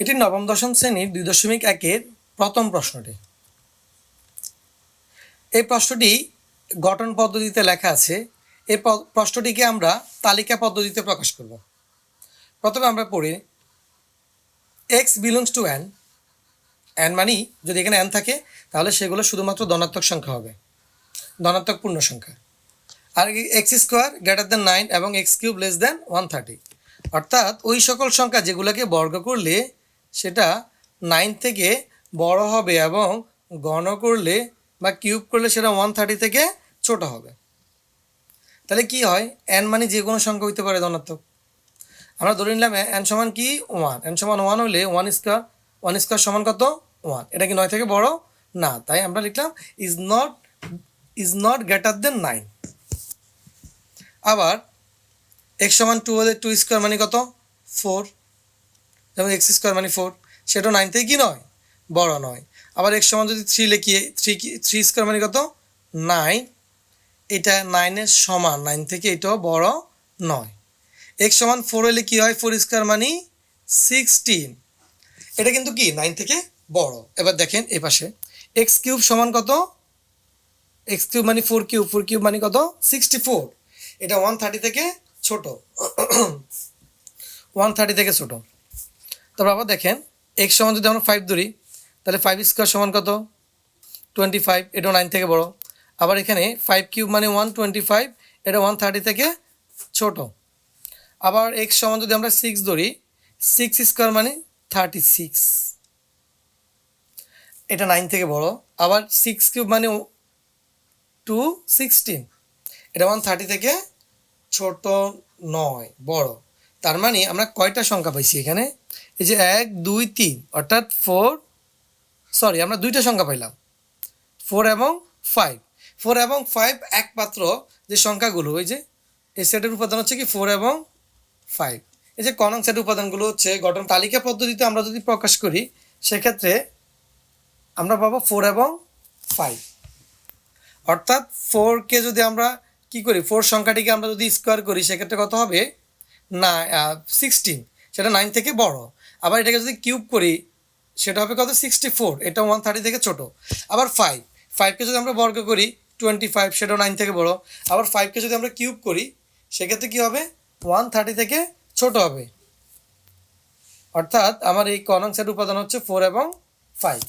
এটি নবম, দশম শ্রেণির দুই দশমিক একের প্রথম প্রশ্নটি। এই প্রশ্নটি গঠন পদ্ধতিতে লেখা আছে। এই প্রশ্নটিকে আমরা তালিকা পদ্ধতিতে প্রকাশ করব। প্রথমে আমরা পড়ি x belongs to N N মানি যদি এখানে অ্যান থাকে, তাহলে সেগুলো শুধুমাত্র ধনাত্মক সংখ্যা হবে। ধনাত্মক পূর্ণ সংখ্যা। আর x square greater than nine এবং x cube less than one thirty অর্থাৎ ওই সকল সংখ্যা যেগুলোকে বর্গ করলে সেটা নাইন থেকে বড় হবে এবং গণ করলে বা কিউব করলে সেটা ওয়ান থার্টি থেকে ছোট হবে। তাহলে কি হয়? এন মানে যে কোনো সংখ্যা হইতে পারে ধনাত্মক। আমরা ধরে নিলাম এন সমান কি? ওয়ান এন সমান ওয়ান হলে ওয়ান স্কোয়ার ওয়ান স্কোয়ার সমান কত? ওয়ান এটা কি নয় থেকে বড়? না। তাই আমরা লিখলাম is not is not greater than nine আবার এক্স সমান টু হলে টু স্কোয়ার মানে কত? ফোর যেমন এক্স স্কোয়ার মানে ফোর সেটা নাইন থেকে কি নয়? বড় নয়। আবার এক্স সমান যদি থ্রি লিখি থ্রি থ্রি স্কোয়ার মানে কত? নাইন এটা নাইনের সমান নাইন থেকে এটাও বড় নয়। এক্স সমান ফোর হলে কী হয়? ফোর স্কোয়ার মানে সিক্সটিন এটা কিন্তু কি? নাইন থেকে বড়। এবার দেখেন এ পাশে। এক্স কিউব সমান কত? এক্স কিউব মানে ফোর কিউব ফোর কিউব মানে কত? সিক্সটি ফোর এটা ওয়ান থার্টি থেকে ছোট। ওয়ান থার্টি থেকে ছোট। তারপর আবার দেখেন এক্স সমান যদি আমরা ফাইভ ধরি, তাহলে ফাইভ স্কোয়ার সমান কত? টোয়েন্টি ফাইভ এটাও নাইন থেকে বড়। আবার এখানে ফাইভ কিউব মানে ওয়ান টোয়েন্টি ফাইভ এটা ওয়ান থার্টি থেকে ছোট। আবার এক্স সমান যদি আমরা সিক্স ধরি সিক্স স্কোয়ার মানে থার্টি সিক্স এটা নাইন থেকে বড়। আবার সিক্স কিউব মানে টু সিক্সটিন এটা ওয়ান থার্টি থেকে ছোট নয়, বড়। তার মানে আমরা কয়টা সংখ্যা পাইছি এখানে? এই যে এক, দুই, তিন, অর্থাৎ ফোর সরি আমরা দুইটা সংখ্যা পাইলাম। ফোর এবং ফাইভ ফোর এবং ফাইভ একমাত্র যে সংখ্যাগুলো ওই যে, এই সেটের উপাদান হচ্ছে কি ফোর এবং ফাইভ এই যে কনং সেটের উপাদানগুলো হচ্ছে গঠন তালিকা পদ্ধতিতে আমরা যদি প্রকাশ করি, সেক্ষেত্রে আমরা পাবো ফোর এবং ফাইভ অর্থাৎ ফোরকে যদি আমরা কি করি ফোর সংখ্যাটিকে আমরা যদি স্কোয়ার করি, সেক্ষেত্রে কত হবে? না সিক্সটিন সেটা নাইন থেকে বড়। আবার এটাকে যদি কিউব করি, সেটা হবে কত? সিক্সটি ফোর এটা ওয়ান থার্টি থেকে ছোটো। আবার ফাইভ ফাইভকে যদি আমরা বর্গ করি টোয়েন্টি ফাইভ সেটাও নাইন থেকে বড়। আবার ফাইভকে যদি আমরা কিউব করি, সেক্ষেত্রে কী হবে? ওয়ান থার্টি থেকে ছোট হবে। অর্থাৎ আমার এই কনং সেট উপাদান হচ্ছে ফোর এবং ফাইভ